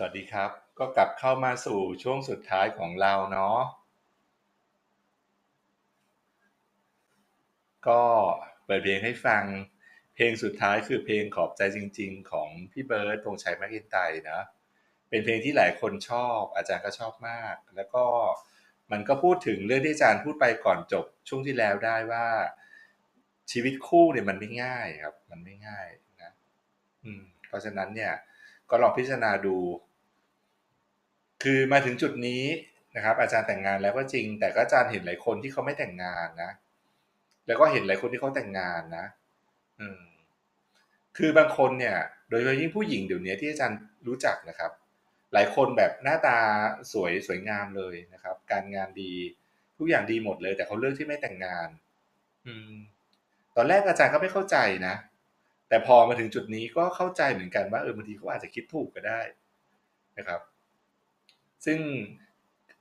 สวัสดีครับ ก็กลับเข้ามาสู่ช่วงสุดท้ายของเราเนาะก็เปิดเพลงให้ฟังเพลงสุดท้ายคือเพลงขอบใจจริง ๆ ของพี่เบิร์ดธงชัยแมกอินไตนะเป็นเพลงที่หลายคนชอบ อาจารย์ก็ชอบมาก แล้วก็มันก็พูดถึงเรื่องที่อาจารย์พูดไปก่อนจบช่วงที่แล้วได้ว่า ชีวิตคู่เนี่ยมันไม่ง่ายครับ มันไม่ง่ายนะ อืมเพราะฉะนั้นเนี่ยก็ลองพิจารณาดู คือมาถึงจุดนี้นะครับ อาจารย์แต่งงานแล้วก็จริง แต่ก็อาจารย์เห็นหลายคนที่เขาไม่แต่งงานนะ แล้วก็เห็นหลายคนที่เขาแต่งงานนะ อืม คือบางคนเนี่ย โดยเฉพาะยิ่งผู้หญิงเดี๋ยวนี้ที่อาจารย์รู้จักนะครับ หลายคนแบบหน้าตาสวยสวยงามเลยนะครับ การงานดีทุกอย่างดีหมดเลย แต่เขาเลือกที่ไม่แต่งงาน อืม ตอนแรกอาจารย์ก็ไม่เข้าใจนะแต่พอมาถึงจุดนี้ก็เข้าใจเหมือนกันว่าเออบางทีเขาอาจจะคิดถูกก็ได้นะครับ ซึ่ง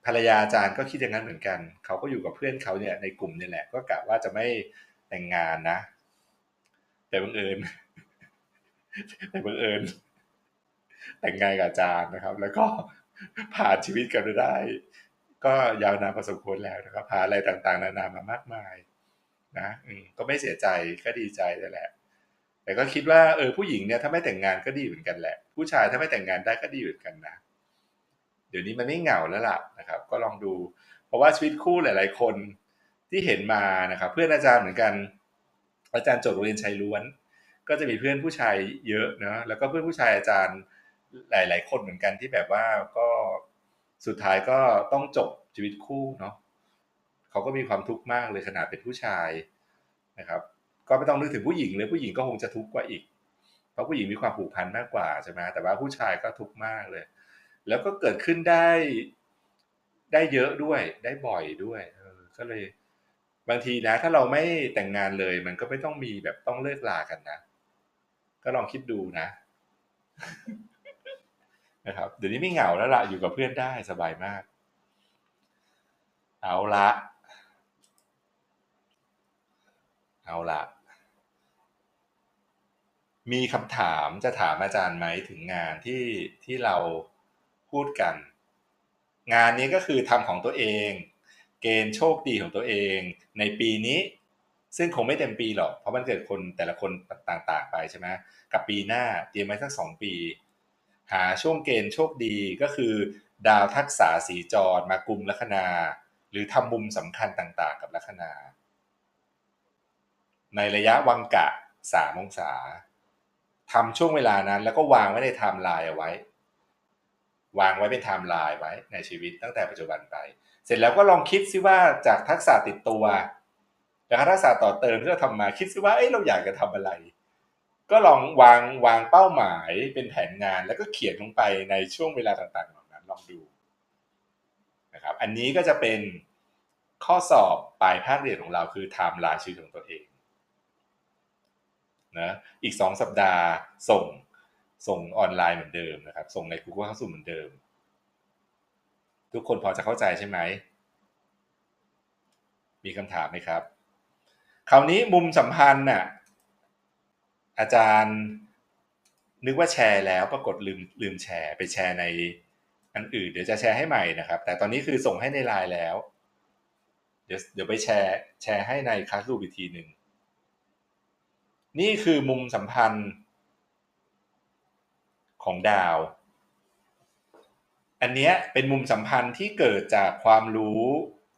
ภรรยาอาจารย์ก็คิดอย่างนั้นเหมือนกัน เขาก็อยู่กับเพื่อนเขาเนี่ยในกลุ่มนี่แหละ ก็กะว่าจะไม่แต่งงานนะ แต่บังเอิญ แต่บังเอิญ แต่งงานกับอาจารย์นะครับ แล้วก็ผ่านชีวิตกันไปได้ ก็ยาวนานพอสมควรแล้วนะครับผ่านอะไรต่างๆ นานามามากมาย นะอืก็ไม่เสียใจก็ดีใจเลยแหละ แต่ก็คิดว่าเออผู้หญิงเนี่ยถ้าไม่แต่งงานก็ดีเหมือนกันแหละ ผู้ชายถ้าไม่แต่งงานได้ก็ดีเหมือนกันนะ เดี๋ยวนี้มันไม่เหงาแล้วล่ะนะครับ ก็ลองดู เพราะว่าชีวิตคู่หลาย ๆ คนที่เห็นมานะครับ เพื่อนอาจารย์เหมือนกัน อาจารย์จบโรงเรียนชายล้วน ก็จะมีเพื่อนผู้ชายเยอะเนาะแล้วก็เพื่อนผู้ชายอาจารย์หลาย ๆ คนเหมือนกันที่แบบว่าก็สุดท้ายก็ต้องจบชีวิตคู่เนาะเขาก็มีความทุกข์มากเลยขนาดเป็นผู้ชายนะครับ ก็ไม่ต้องนึกถึงผู้หญิงเลยผู้หญิงก็คงจะทุกข์กว่าอีก เพราะผู้หญิงมีความผูกพันมากกว่าใช่ไหมแต่ว่าผู้ชายก็ทุกข์มากเลย แล้วก็เกิดขึ้นได้ได้เยอะด้วย ได้บ่อยด้วยก็เลย บางทีนะ ถ้าเราไม่แต่งงานเลย มันก็ไม่ต้องมีแบบต้องเลิกลากันนะ ก็ลองคิดดูนะนะครับเดี๋ยวนี้ไม่เหงาแล้วละอยู่กับเพื่อนได้สบายมาก เอาละเอาละมีคำถามจะถามอาจารย์ไหมถึงงานที่ที่เรา พูดกัน งานนี้ก็คือทำของตัวเอง เกณฑ์โชคดีของตัวเอง ในปีนี้ ซึ่งคงไม่เต็มปีหรอก เพราะมันเกิดคนแต่ละคนต่างๆ ไปใช่ไหมกับปีหน้าเตรียมไว้สักสองปี หาช่วงเกณฑ์โชคดีก็คือ ดาวทักษะสีจรมากุมลัคนา หรือทำมุมสำคัญต่างๆ กับลัคนา ในระยะวังกะสามองศาทำช่วงเวลานั้นแล้วก็วางไว้ในไทม์ไลน์เอาไว้ วางไว้เป็นไทม์ไลน์ไว้ในชีวิตตั้งแต่ปัจจุบันไป เสร็จแล้วก็ลองคิดซิว่าจากทักษะติดตัวแล้วทักษะต่อเติมที่เราทำมาคิดซิว่าเอ้ยเราอยากจะทำอะไร ก็ลองวางวางเป้าหมายเป็นแผนงานแล้วก็เขียนลงไปในช่วงเวลาต่างๆเหล่านั้นลองดูนะครับอันนี้ก็จะเป็นข้อสอบปลายภาคเรียนของเราคือไทม์ไลน์ชีวิตของตัวเองนะอีกสองสัปดาห์ส่ง ส่งออนไลน์เหมือนเดิมนะครับ ส่งใน Google Classroom เหมือนเดิม ทุกคนพอจะเข้าใจใช่ไหม มีคำถามไหมครับ คราวนี้มุมสัมพันธ์น่ะอาจารย์นึกว่าแชร์แล้วปรากฏลืมลืมแชร์ไปแชร์ในอันอื่น เดี๋ยวจะแชร์ให้ใหม่นะครับ แต่ตอนนี้คือส่งให้ในไลน์แล้ว เดี๋ยวเดี๋ยวไปแชร์ แชร์ให้ในคลาสรูปอีกทีหนึ่ง นี่คือมุมสัมพันธ์ ของดาว อันนี้เป็นมุมสัมพันธ์ที่เกิดจากความรู้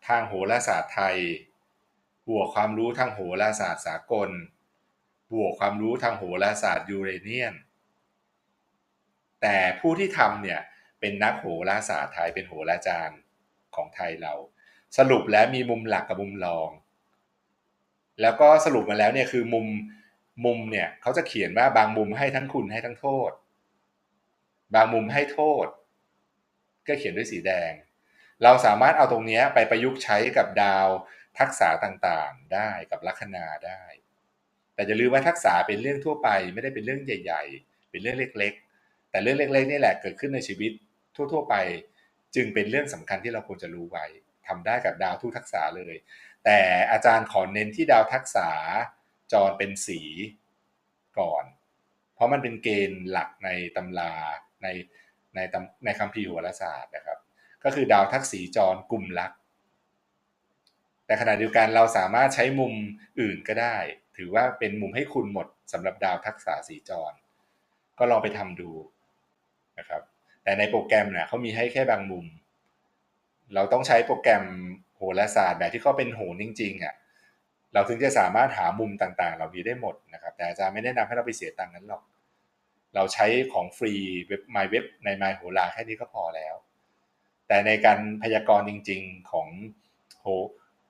ทางโหราศาสตร์ไทย บวกความรู้ทางโหราศาสตร์สากล บวกความรู้ทางโหราศาสตร์ยูเรเนียน แต่ผู้ที่ทำเนี่ยเป็นนักโหราศาสตร์ไทยเป็นโหราจารย์ของไทยเรา สรุปแล้วมีมุมหลักกับมุมรอง แล้วก็สรุปมาแล้วเนี่ยคือมุมมุมเนี่ยเขาจะเขียนว่าบางมุมให้ทั้งคุณให้ทั้งโทษ บางมุมให้โทษ ก็เขียนด้วยสีแดง เราสามารถเอาตรงนี้ไปประยุกต์ใช้กับดาวทักษะต่างๆได้กับลัคนาได้ แต่อย่าลืมว่าทักษะเป็นเรื่องทั่วไปไม่ได้เป็นเรื่องใหญ่ ๆ เป็นเรื่องเล็ก ๆ แต่เรื่องเล็กๆนี่แหละเกิดขึ้นในชีวิตทั่ว ๆ ไป จึงเป็นเรื่องสำคัญที่เราควรจะรู้ไว้ทำได้กับดาวทุกทักษะเลย แต่อาจารย์ขอเน้นที่ดาวทักษะจรเป็นสีก่อน เพราะมันเป็นเกณฑ์หลักในตำรา ในในในตำในคัมภีร์โหราศาสตร์นะครับ ก็คือดาวทักษีจรกลุ่มลัก แต่ขณะเดียวกันเราสามารถใช้มุมอื่นก็ได้ ถือว่าเป็นมุมให้คุณหมดสำหรับดาวทักษะสีจร ก็ลองไปทำดูนะครับ แต่ในโปรแกรมเนี่ยเขามีให้แค่บางมุม เราต้องใช้โปรแกรมโหราศาสตร์แบบที่เขาเป็นโหนจริงๆอะเราถึงจะสามารถหามุมต่างๆ เหล่านี้ได้หมดนะครับ แต่อาจารย์ไม่แนะนำให้เราไปเสียตังค์นั้นหรอก เราใช้ของฟรีเว็บ My Web ใน My โหราแค่นี้ก็พอแล้ว แต่ในการพยากรณ์จริง ๆของโห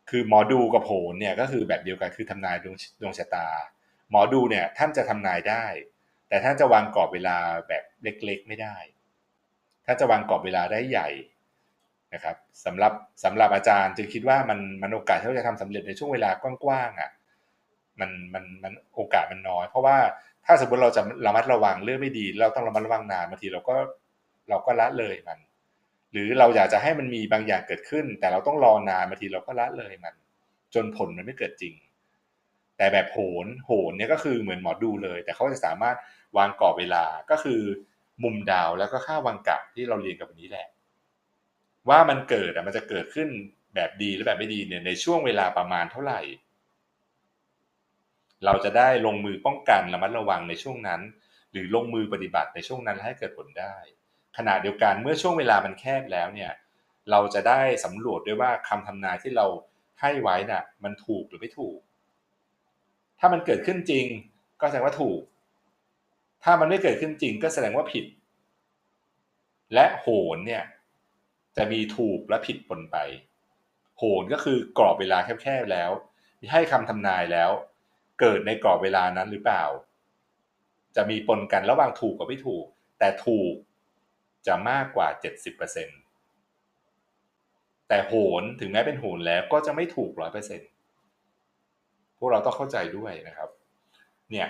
คือหมอดูกับโหนเนี่ยก็คือแบบเดียวกันคือทำนายดวงดวงชะตา หมอดูเนี่ยท่านจะทำนายได้ แต่ท่านจะวางกรอบเวลาแบบเล็กๆ ไม่ได้ท่านจะวางกรอบเวลาได้ใหญ่นะครับสำหรับสำหรับอาจารย์จึงคิดว่ามันมันโอกาสที่เราจะทำสำเร็จในช่วงเวลากว้างๆอะมันมันมันโอกาสมันน้อย เพราะว่า ถ้าสมมติเราจะระมัดระวังเรื่องไม่ดี เราต้องระมัดระวังนานบางทีเราก็เราก็ละเลยมัน หรือเราอยากจะให้มันมีบางอย่างเกิดขึ้น แต่เราต้องรอนานบางทีเราก็ละเลยมัน จนผลมันไม่เกิดจริง แต่แบบโหนโหนเนี่ยก็คือเหมือนหมอดูเลย แต่เขาจะสามารถวางกรอบเวลาก็คือมุมดาวแล้วก็ค่าวางกลับที่เราเรียนกับวันนี้แหละ ว่ามันเกิดอะมันจะเกิดขึ้นแบบดีหรือแบบไม่ดีเนี่ยในช่วงเวลาประมาณเท่าไหร่ เราจะได้ลงมือป้องกันระมัดระวังในช่วงนั้น หรือลงมือปฏิบัติในช่วงนั้นให้เกิดผลได้ ขณะเดียวกันเมื่อช่วงเวลามันแคบแล้วเนี่ยเราจะได้สำรวจด้วยว่าคำทำนายที่เราให้ไว้น่ะมันถูกหรือไม่ถูก ถ้ามันเกิดขึ้นจริง ก็แสดงว่าถูก ถ้ามันไม่เกิดขึ้นจริง ก็แสดงว่าผิด และโหนเนี่ยจะมีถูกและผิดปนไป โหนก็คือกรอบเวลาแคบๆแล้ว ให้คำทำนายแล้ว เกิดในกรอบเวลานั้นหรือเปล่า จะมีปนกันระหว่างถูกกับไม่ถูก แต่ถูกจะมากกว่า 70%แต่โหนถึงแม้เป็นโหนแล้วก็จะไม่ถูก 100%พวกเราต้องเข้าใจด้วยนะครับ เนี่ย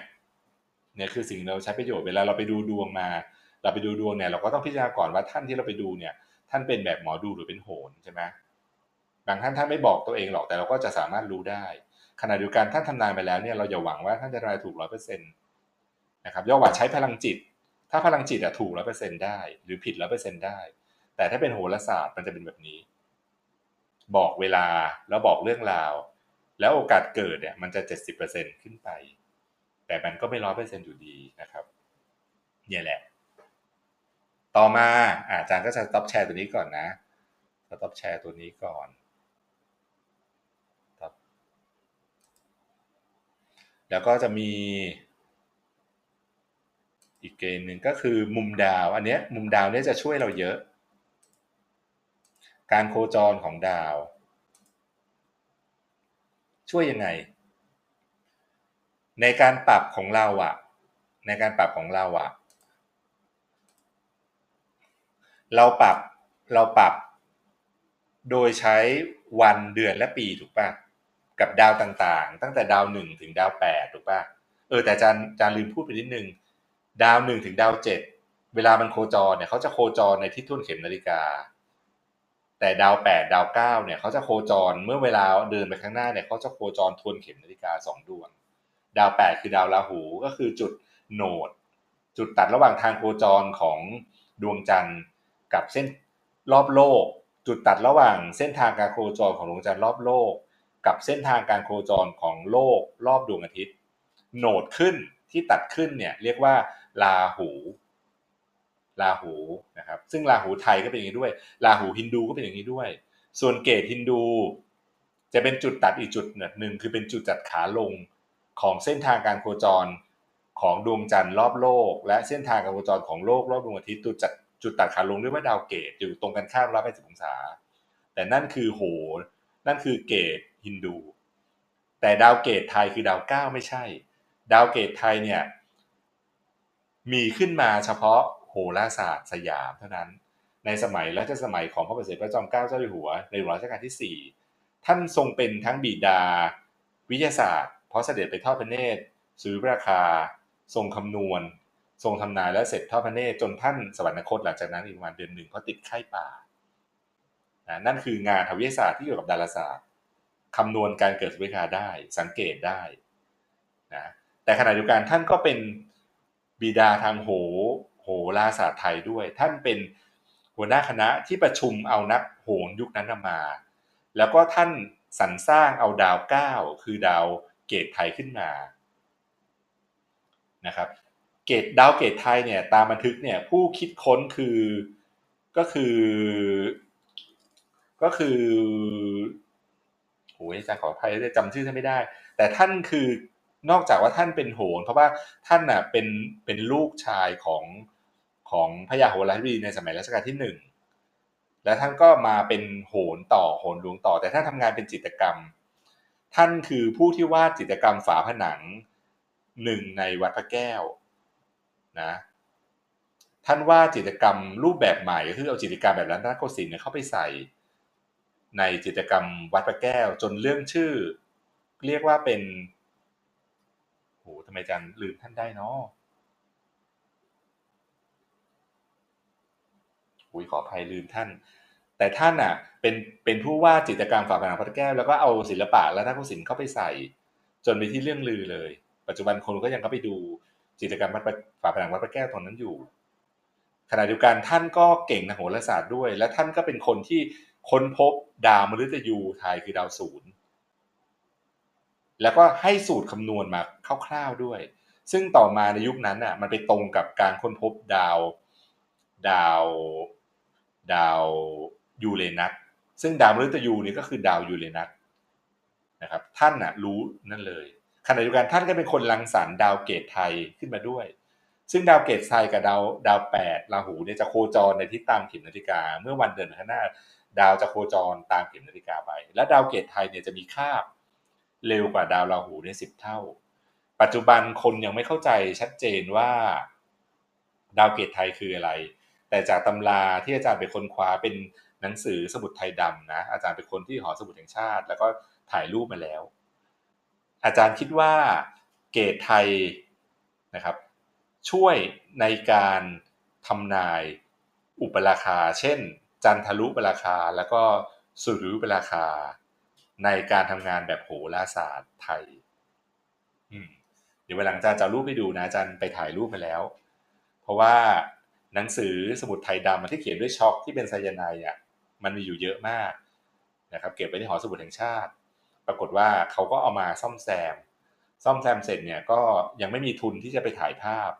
เนี่ยคือสิ่งเราใช้ประโยชน์เวลาเราไปดูดวงมา เราไปดูดวงเนี่ยเราก็ต้องพิจารณาก่อนว่าท่านที่เราไปดูเนี่ย ท่านเป็นแบบหมอดูหรือเป็นโหนใช่ไหมบางท่านท่านไม่บอกตัวเองหรอกแต่เราก็จะสามารถรู้ได้ ขณะเดียวกันท่านทำนายไปแล้วเนี่ยเราอย่าหวังว่าท่านจะทำนายถูกร้อยเปอร์เซ็นต์นะครับย่อว่าใช้พลังจิต ถ้าพลังจิตอะถูกร้อยเปอร์เซ็นต์ได้ หรือผิดร้อยเปอร์เซ็นต์ได้ แต่ถ้าเป็นโหราศาสตร์มันจะเป็นแบบนี้ บอกเวลาแล้วบอกเรื่องราว แล้วโอกาสเกิดเนี่ยมันจะเจ็ดสิบเปอร์เซ็นต์ขึ้นไป แต่มันก็ไม่ร้อยเปอร์เซ็นต์อยู่ดีนะครับเนี่ยแหละ ต่อมาอาจารย์ก็จะต็อปแชร์ตัวนี้ก่อนนะต็อปแชร์ตัวนี้ก่อน แล้วก็จะมีอีกเกณฑ์หนึ่งก็คือมุมดาว อันนี้มุมดาวเนี่ยจะช่วยเราเยอะ การโคจรของดาว ช่วยยังไง ในการปรับของเราอะในการปรับของเราอะเราปรับเราปรับ โดยใช้วันเดือนและปีถูกปะ กับดาวต่างๆ ตั้งแต่ดาวหนึ่งถึงดาวแปดถูกปะเออแต่อาจารย์อาจารย์ลืมพูดไปนิดนึง ดาวหนึ่งถึงดาวเจ็ดเวลามันโคจรเนี่ยเขาจะโคจรในที่ทุ่นเข็มนาฬิกา แต่ดาวแปดดาวเก้าเนี่ยเขาจะโคจรเมื่อเวลาเดินไปข้างหน้าเนี่ยเขาจะโคจรทวนเข็มนาฬิกาสองดวง ดาวแปดคือดาวราหูก็คือจุดโหนด จุดตัดระหว่างทางโคจรของดวงจันทร์กับเส้นรอบโลก จุดตัดระหว่างเส้นทางการโคจรของดวงจันทร์รอบโลก กับเส้นทางการโคจรของโลกรอบดวงอาทิตย์ โหนดขึ้นที่ตัดขึ้นเนี่ยเรียกว่าราหูราหูนะครับซึ่งราหูไทยก็เป็นอย่างนี้ด้วยราหูฮินดูก็เป็นอย่างนี้ด้วย ส่วนเกตฮินดู จะเป็นจุดตัดอีกจุดหนึ่งคือเป็นจุดจัดขาลงของเส้นทางการโคจรของดวงจันทร์รอบโลก และเส้นทางการโคจรของโลกรอบดวงอาทิตย์จุดจัดจุดตัดขาลงเรียกว่าดาวเกตอยู่ตรงกันข้ามร้อยแปสิบองศา แต่นั่นคือโหนั่นคือเกต ฮินดู แต่ดาวเกตไทยคือดาวเก้าไม่ใช่ ดาวเกตไทยเนี่ยมีขึ้นมาเฉพาะโหราศาสตร์สยามเท่านั้น ในสมัยรัชสมัยของพระบาทสมเด็จพระจอมเกล้าเจ้าอยู่หัวในหลวงรัชกาลที่ 4 ท่านทรงเป็นทั้งบิดาวิทยาศาสตร์ เพราะเสด็จไปทอดพระเนตรสุริราคา ทรงคำนวณ ทรงทำนายและเสร็จทอดพระเนตรจนท่านสวรรคตหลังจากนั้นอีกประมาณเดือนหนึ่งเพราะติดไข้ป่านะนั่นคืองานทางวิทยาศาสตร์ที่เกี่ยวกับดาราศาสตร์ คำนวณการเกิดสุริยคาได้สังเกตได้นะแต่ขณะเดียวกันท่านก็เป็นบิดาทางโหโหราศาสตร์ไทยด้วย ท่านเป็นหัวหน้าคณะที่ประชุมเอานักโหรยุคนั้นมา แล้วก็ท่านสรรสร้างเอาดาวเก้าคือดาวเกตไทยขึ้นมานะครับเกตดาวเกตไทยเนี่ยตามบันทึกเนี่ยผู้คิดค้นคือก็คือก็คือ โอ้ยอาจารย์ขออภัยจะจำชื่อท่านไม่ได้ แต่ท่านคือนอกจากว่าท่านเป็นโหรเพราะว่าท่านน่ะเป็นเป็นลูกชายของของพระยาโหราธิบดีในสมัยรัชกาลที่หนึ่งและท่านก็มาเป็นโหรต่อโหรหลวงต่อ แต่ท่านทำงานเป็นจิตรกรรม ท่านคือผู้ที่วาดจิตรกรรมฝาผนังหนึ่งในวัดพระแก้วนะท่านว่าจิตรกรรมรูปแบบใหม่ก็คือเอาจิตรกรรมแบบรัตนโกสินทร์เข้าไปใส่ ในจิตกรรมวัดพระแก้ว จนเรื่องชื่อ เรียกว่าเป็นโหทำไมจันลืมท่านได้เนาะอุ้ยขออภัยลืมท่าน แต่ท่านอะ เป็นเป็นผู้วาดจิตรกรรมฝาผนังพระแก้วแล้วก็เอาศิลปะและนักศิลป์เข้าไปใส่ จนเป็นที่เรื่องลือเลย ปัจจุบันคนก็ยังเข้าไปดูจิตรกรรมฝาผนังวัดพระแก้วตอนนั้นอยู่ขณะเดียวกันท่านก็เก่งในโหราศาสตร์ด้วย และท่านก็เป็นคนที่ ค้นพบดาวมฤตยูไทยคือดาวศูนย์แล้วก็ให้สูตรคำนวณมาคร่าวๆด้วย ซึ่งต่อมาในยุคนั้นอะมันไปตรงกับการค้นพบดาวดาวดาวยูเรนัสซึ่งดาวมฤตยูนี่ก็คือดาวยูเรนัสนะครับท่านน่ะรู้นั่นเลยขณะเดียวกันท่านก็เป็นคนรังสรรค์ดาวเกตไทยขึ้นมาด้วย ซึ่งดาวเกตไซกับดาวดาวแปดราหูเนี่ยจะโคจรในทิศตามเข็มนาฬิกาเมื่อวันเดือนข้างหน้า ดาวจะโคจรตามเข็มนาฬิกาไป และดาวเกตไทยเนี่ยจะมีคาบเร็วกว่าดาวราหูเนี่ยสิบเท่า ปัจจุบันคนยังไม่เข้าใจชัดเจนว่าดาวเกตไทยคืออะไร แต่จากตำราที่อาจารย์เป็นคนคว้าเป็นหนังสือสมุดไทยดำนะ อาจารย์เป็นคนที่หอสมุดแห่งชาติ แล้วก็ถ่ายรูปมาแล้ว อาจารย์คิดว่าเกตไทยนะครับ ช่วยในการทำนายอุปราคา เช่น จันทรุปราคา แล้วก็สุริยุปราคา ในการทำงานแบบโหราศาสตร์ไทยเดี๋ยววันหลังอาจารย์จะรูปให้ดูนะจารย์ไปถ่ายรูปมาแล้ว เพราะว่าหนังสือสมุดไทยดำที่เขียนด้วยช็อกที่เป็นไซยาไนอะมันมีอยู่เยอะมากนะครับ เก็บไว้ในหอสมุดแห่งชาติ ปรากฏว่าเขาก็เอามาซ่อมแซม ซ่อมแซมเสร็จเนี่ยก็ยังไม่มีทุนที่จะไปถ่ายภาพ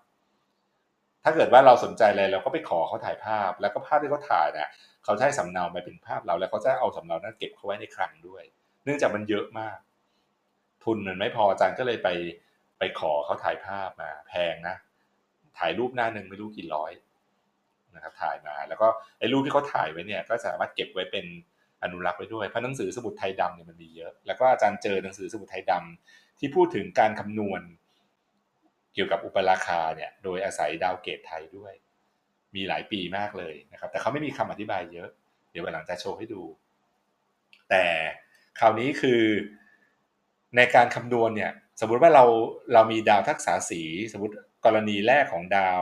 ถ้าเกิดว่าเราสนใจอะไรเราก็ไปขอเขาถ่ายภาพ แล้วก็ภาพที่เขาถ่ายเนี่ยเขาใช้สำเนามาเป็นภาพเรา แล้วเขาจะเอาสำเนานั้นเก็บเขาไว้ในคลังด้วย เนื่องจากมันเยอะมาก ทุนมันไม่พออาจารย์ก็เลยไปไปขอเขาถ่ายภาพมาแพงนะ ถ่ายรูปหน้าหนึ่งไม่รู้กี่ร้อยนะครับถ่ายมาแล้วก็ไอ้รูปที่เขาถ่ายไว้เนี่ยก็สามารถเก็บไว้เป็นอนุรักษ์ไว้ด้วยเพราะหนังสือสมุดไทยดำเนี่ยมันมีเยอะ แล้วก็อาจารย์เจอหนังสือสมุดไทยดำที่พูดถึงการคำนวณ เกี่ยวกับอุปราคาเนี่ยโดยอาศัยดาวเกตไทยด้วย มีหลายปีมากเลยนะครับ แต่เขาไม่มีคำอธิบายเยอะ เดี๋ยววันหลังจะโชว์ให้ดู แต่คราวนี้คือในการคำนวณเนี่ยสมมุติว่าเราเรามีดาวทักษะสีสมมติกรณีแรกของดาว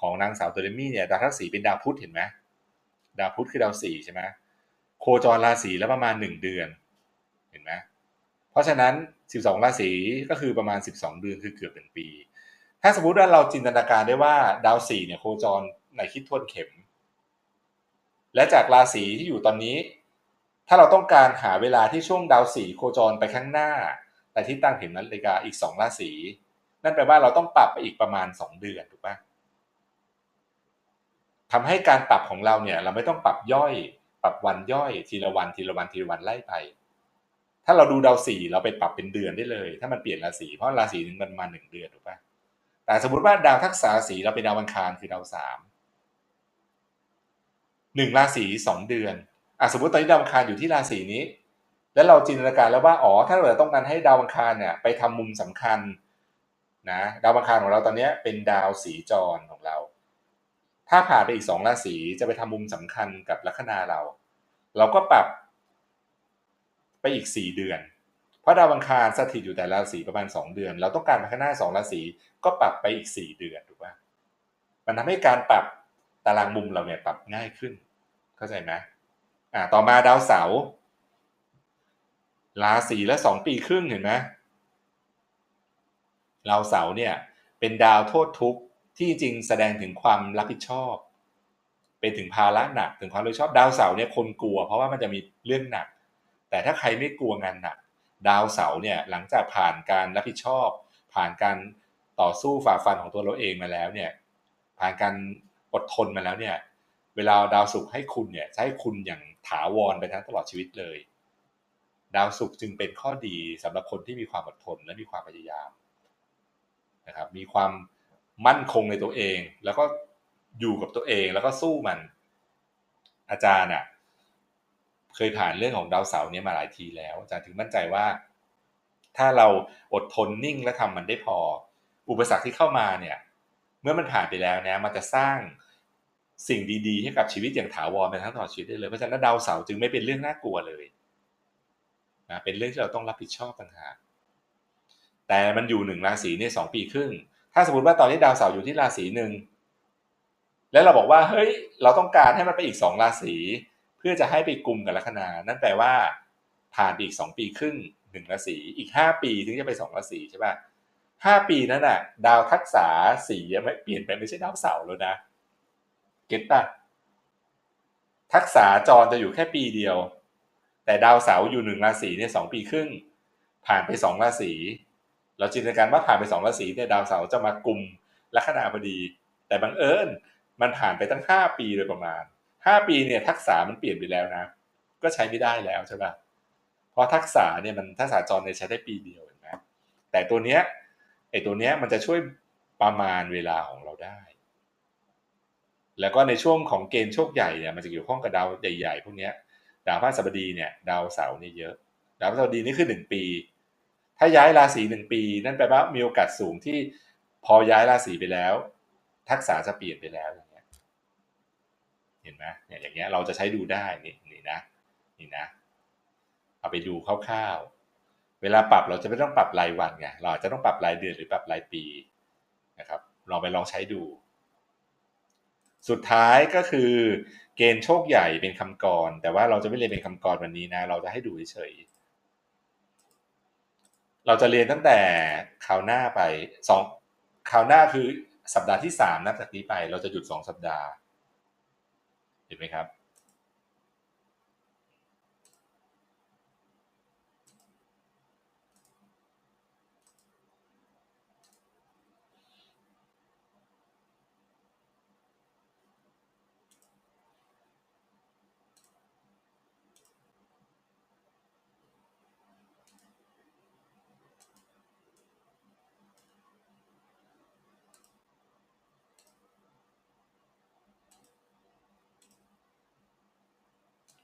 ของนางสาวตัวเรมี่เนี่ยดาวทักษะเป็นดาวพุธเห็นไหมดาวพุธคือดาวสีใช่ไหมโคจรราศีแล้วประมาณหนึ่งเดือนเห็นไหมเพราะฉะนั้น 12 ราศีก็คือประมาณ 12 เดือนคือเกือบเป็นปี ถ้าสมมุติว่าเราจินตนาการได้ว่าดาวสี่เนี่ยโคจรในคิดทวนเข็ม และจากราศีที่อยู่ตอนนี้ ถ้าเราต้องการหาเวลาที่ช่วงดาวสี่โคจรไปข้างหน้า แต่ที่ตั้งเข็มนาฬิกาอีก2ราศีนั่นแปลว่าเราต้องปรับไปอีกประมาณ2เดือนถูกปะทำให้การปรับของเราเนี่ย เราไม่ต้องปรับย่อย ปรับวันย่อยทีละวันทีละวันทีละวันไล่ไป ถ้าเราดูดาวสี่เราไปปรับเป็นเดือนได้เลย ถ้ามันเปลี่ยนราศีเพราะราศีหนึ่งมันมาหนึ่งเดือนถูกปะ แต่สมมติว่าดาวทักษะสีเราเป็นดาวอังคารคือดาวสามหนึ่งราศีสองเดือนอะสมมติตอนนี้ดาวอังคารอยู่ที่ราศีนี้ แล้วเราจินตนาการแล้วว่าอ๋อถ้าเราต้องการให้ดาวอังคารเนี่ยไปทำมุมสำคัญนะดาวอังคารของเราตอนนี้เป็นดาวสีจรของเรา ถ้าผ่านไปอีกสองราศีจะไปทำมุมสำคัญกับลัคนาเรา เราก็ปรับไปอีกสี่เดือน เพราะดาวอังคารสถิตอยู่แต่ราศีประมาณสองเดือน เราต้องการไปข้างหน้าสองราศี ก็ปรับไปอีกสี่เดือนถูกปะมันทำให้การปรับตารางมุมเราเนี่ยปรับง่ายขึ้น เข้าใจไหมอ่าต่อมาดาวเสาร์ราศีละสองปีครึ่งเห็นไหมดาวเสาร์เนี่ย เป็นดาวโทษทุกข์ที่จริงแสดงถึงความรับผิดชอบ เป็นถึงภาระหนักถึงความรับผิดชอบดาวเสาร์เนี่ยคนกลัว เพราะว่ามันจะมีเรื่องหนัก แต่ถ้าใครไม่กลัวงานหนัก ดาวเสาร์เนี่ยหลังจากผ่านการรับผิดชอบ ผ่านการ ต่อสู้ฝ่าฟันของตัวเราเองมาแล้วเนี่ยผ่านการอดทนมาแล้วเนี่ยเวลาดาวศุกร์ให้คุณเนี่ยจะให้คุณอย่างถาวรไปทั้งตลอดชีวิตเลย ดาวศุกร์จึงเป็นข้อดีสำหรับคนที่มีความอดทนและมีความพยายามนะครับมีความมั่นคงในตัวเอง แล้วก็อยู่กับตัวเองแล้วก็สู้มัน อาจารย์อะเคยผ่านเรื่องของดาวเสาร์นี้มาหลายทีแล้วอาจารย์ถึงมั่นใจว่า ถ้าเราอดทนนิ่งและทำมันได้พอ อุปสรรคที่เข้ามาเนี่ยเมื่อมันผ่านไปแล้วเนี่ยมันจะสร้างสิ่งดีๆให้กับชีวิตอย่างถาวรไปทั้งตลอดชีวิตได้เลยเพราะฉะนั้นดาวเสาร์จึงไม่เป็นเรื่องน่ากลัวเลยนะเป็นเรื่องที่เราต้องรับผิดชอบต่างหากแต่มันอยู่หนึ่งราศีเนี่ยสองปีครึ่ง ถ้าสมมติว่าตอนนี้ดาวเสาร์อยู่ที่ราศีหนึ่งแล้วเราบอกว่าเฮ้ยเราต้องการให้มันไปอีกสองราศีเพื่อจะให้ไปกลุ่มกับลัคนา นั่นแปลว่าผ่านอีกสองปีครึ่งหนึ่งราศีอีกห้าปีถึงจะไปสองราศีใช่ป่ะ ห้าปีนั้นน่ะ ดาวทักษะสีไม่เปลี่ยนไปไม่ใช่ดาวเสาร์แล้วนะ เก็ตป่ะ ทักษะจรจะอยู่แค่ปีเดียว แต่ดาวเสาร์อยู่หนึ่งราศีเนี่ยสองปีครึ่ง ผ่านไปสองราศีเราจินตนาการว่าผ่านไปสองราศีเนี่ยดาวเสาร์จะมากลุ่มลัคนาพอดี แต่บังเอิญมันผ่านไปตั้งห้าปีโดยประมาณห้าปีเนี่ยทักษะมันเปลี่ยนไปแล้วนะ ก็ใช้ไม่ได้แล้วใช่ป่ะเพราะทักษะเนี่ยมันทักษะจรเนี่ยใช้ได้ปีเดียวเห็นไหมแต่ตัวเนี้ย ไอ้ตัวเนี้ยมันจะช่วยประมาณเวลาของเราได้ แล้วก็ในช่วงของเกณฑ์โชคใหญ่เนี่ยมันจะเกี่ยวข้องกับดาวใหญ่ๆพวกเนี้ยดาวพฤหัสบดีเนี่ยดาวเสาร์นี่เยอะ ดาวพฤหัสบดีนี่คือหนึ่งปี ถ้าย้ายราศีหนึ่งปี นั่นแปลว่ามีโอกาสสูงที่พอย้ายราศีไปแล้ว ทักษะจะเปลี่ยนไปแล้วอย่างเงี้ย เห็นไหมเนี่ยอย่างเงี้ยเราจะใช้ดูได้นี่นี่นะนี่นะ เอาไปดูคร่าวๆ เวลาปรับเราจะไม่ต้องปรับรายวันไงเราจะต้องปรับรายเดือนหรือปรับรายปีนะครับลองไปลองใช้ดู สุดท้ายก็คือ เกณฑ์โชคใหญ่เป็นคำกร แต่ว่าเราจะไม่เรียนเป็นคำกรวันนี้นะ เราจะให้ดูเฉยเราจะเรียนตั้งแต่คราวหน้าไปสองคราวหน้าคือสัปดาห์ที่สามนับจากนี้ไป เราจะหยุดสองสัปดาห์ เห็นไหมครับ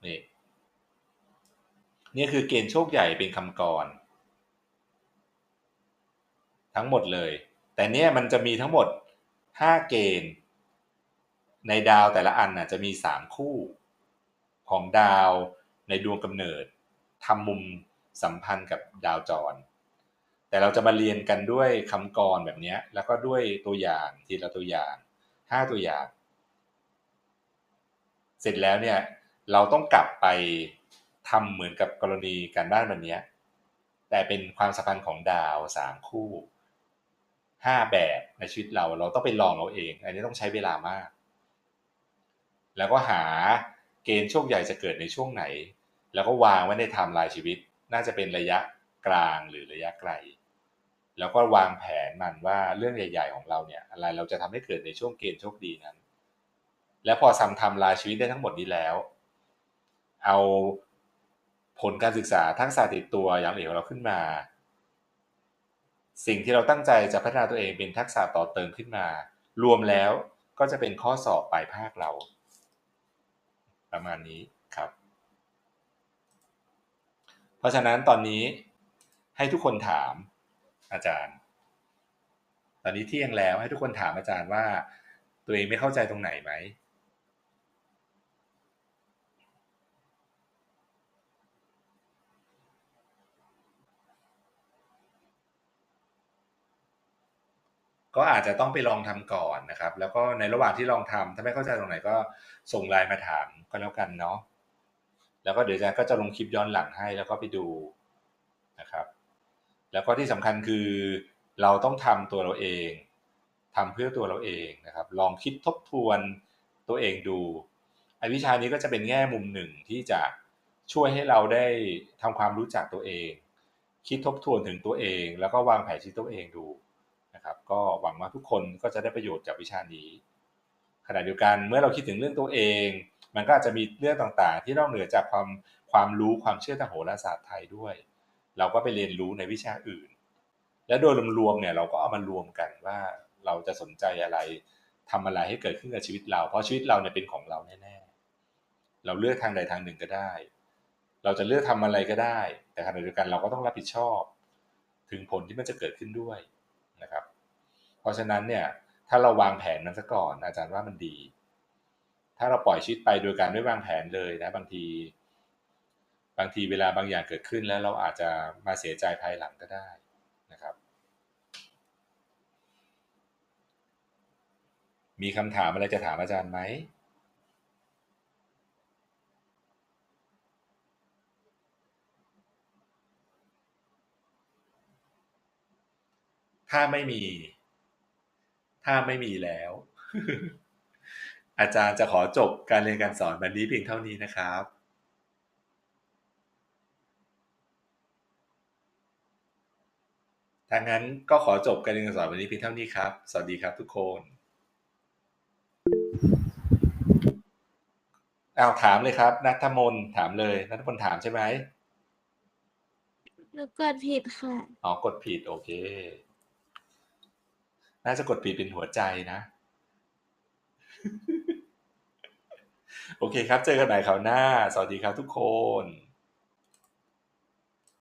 นี่นี่คือเกณฑ์โชคใหญ่เป็นคำกร ทั้งหมดเลย แต่เนี้ยมันจะมีทั้งหมดห้าเกณฑ์ ในดาวแต่ละอันน่ะจะมีสามคู่ ของดาวในดวงกำเนิดทำมุมสัมพันธ์กับดาวจร แต่เราจะมาเรียนกันด้วยคำกรแบบนี้แล้วก็ด้วยตัวอย่างทีละตัวอย่างห้าตัวอย่าง เสร็จแล้วเนี่ย เราต้องกลับไปทำเหมือนกับกรณีการบ้านวันนี้แต่เป็นความสัมพันธ์ของดาวสามคู่ห้าแบบในชีวิตเราเราต้องไปลองเราเอง อันนี้ต้องใช้เวลามาก แล้วก็หาเกณฑ์โชคใหญ่จะเกิดในช่วงไหน แล้วก็วางไว้ในไทม์ไลน์ชีวิต น่าจะเป็นระยะกลางหรือระยะไกล แล้วก็วางแผนมันว่าเรื่องใหญ่ ๆ ของเราเนี่ย อะไรเราจะทำให้เกิดในช่วงเกณฑ์โชคดีนั้น แล้วพอทำทำลายชีวิตได้ทั้งหมดนี้แล้ว เอาผลการศึกษาทักษะติดตัวอย่างเหลวเราขึ้นมา สิ่งที่เราตั้งใจจะพัฒนาตัวเองเป็นทักษะต่อเติมขึ้นมา รวมแล้วก็จะเป็นข้อสอบปลายภาคเรา ประมาณนี้ครับ เพราะฉะนั้นตอนนี้ให้ทุกคนถามอาจารย์ ตอนนี้เที่ยงแล้วให้ทุกคนถามอาจารย์ว่า ตัวเองไม่เข้าใจตรงไหนไหม ก็อาจจะต้องไปลองทำก่อนนะครับ แล้วก็ในระหว่างที่ลองทำถ้าไม่เข้าใจตรงไหนก็ส่งไลน์มาถามก็แล้วกันเนาะแล้วก็เดี๋ยวจะก็จะลงคลิปย้อนหลังให้แล้วก็ไปดูนะครับ แล้วก็ที่สำคัญคือเราต้องทำตัวเราเองทำเพื่อตัวเราเองนะครับ ลองคิดทบทวนตัวเองดูไอวิชานี้ก็จะเป็นแง่มุมหนึ่งที่จะช่วยให้เราได้ทำความรู้จักตัวเอง คิดทบทวนถึงตัวเอง แล้วก็วางแผนชีวิตตัวเองดู นะครับก็หวังว่าทุกคนก็จะได้ประโยชน์จากวิชานี้ ขณะเดียวกันเมื่อเราคิดถึงเรื่องตัวเอง มันก็อาจจะมีเรื่องต่างๆ ที่นอกเหนือจากความความรู้ความเชื่อทางโหราศาสตร์ไทยด้วย เราก็ไปเรียนรู้ในวิชาอื่น และโดยรวมๆเนี่ยเราก็เอามารวมกันว่าเราจะสนใจอะไรทำอะไรให้เกิดขึ้นกับชีวิตเรา เพราะชีวิตเราเนี่ยเป็นของเราแน่ๆ เราเลือกทางใดทางหนึ่งก็ได้ เราจะเลือกทำอะไรก็ได้ แต่ขณะเดียวกันเราก็ต้องรับผิดชอบ ถึงผลที่มันจะเกิดขึ้นด้วยนะครับ เพราะฉะนั้นเนี่ยถ้าเราวางแผนมันซะก่อน อาจารย์ว่ามันดี ถ้าเราปล่อยชีวิตไปโดยการไม่วางแผนเลยนะ บางที บางทีเวลาบางอย่างเกิดขึ้นแล้วเราอาจจะมาเสียใจภายหลังก็ได้นะครับ มีคำถามอะไรจะถามอาจารย์ไหมถ้าไม่มี ถ้าไม่มีแล้ว อาจารย์จะขอจบการเรียนการสอนวันนี้เพียงเท่านี้นะครับถ้างั้นก็ขอจบการเรียนการสอนวันนี้เพียงเท่านี้ครับ สวัสดีครับทุกคนเอาถามเลยครับนัทมนถามเลยนัทมนถามใช่ไหมหนูกดผิดค่ะ อ๋อกดผิดโอเค น่าจะกดปีเป็นหัวใจนะ โอเคครับ เจอกันใหม่คราวหน้า สวัสดีครับทุกคน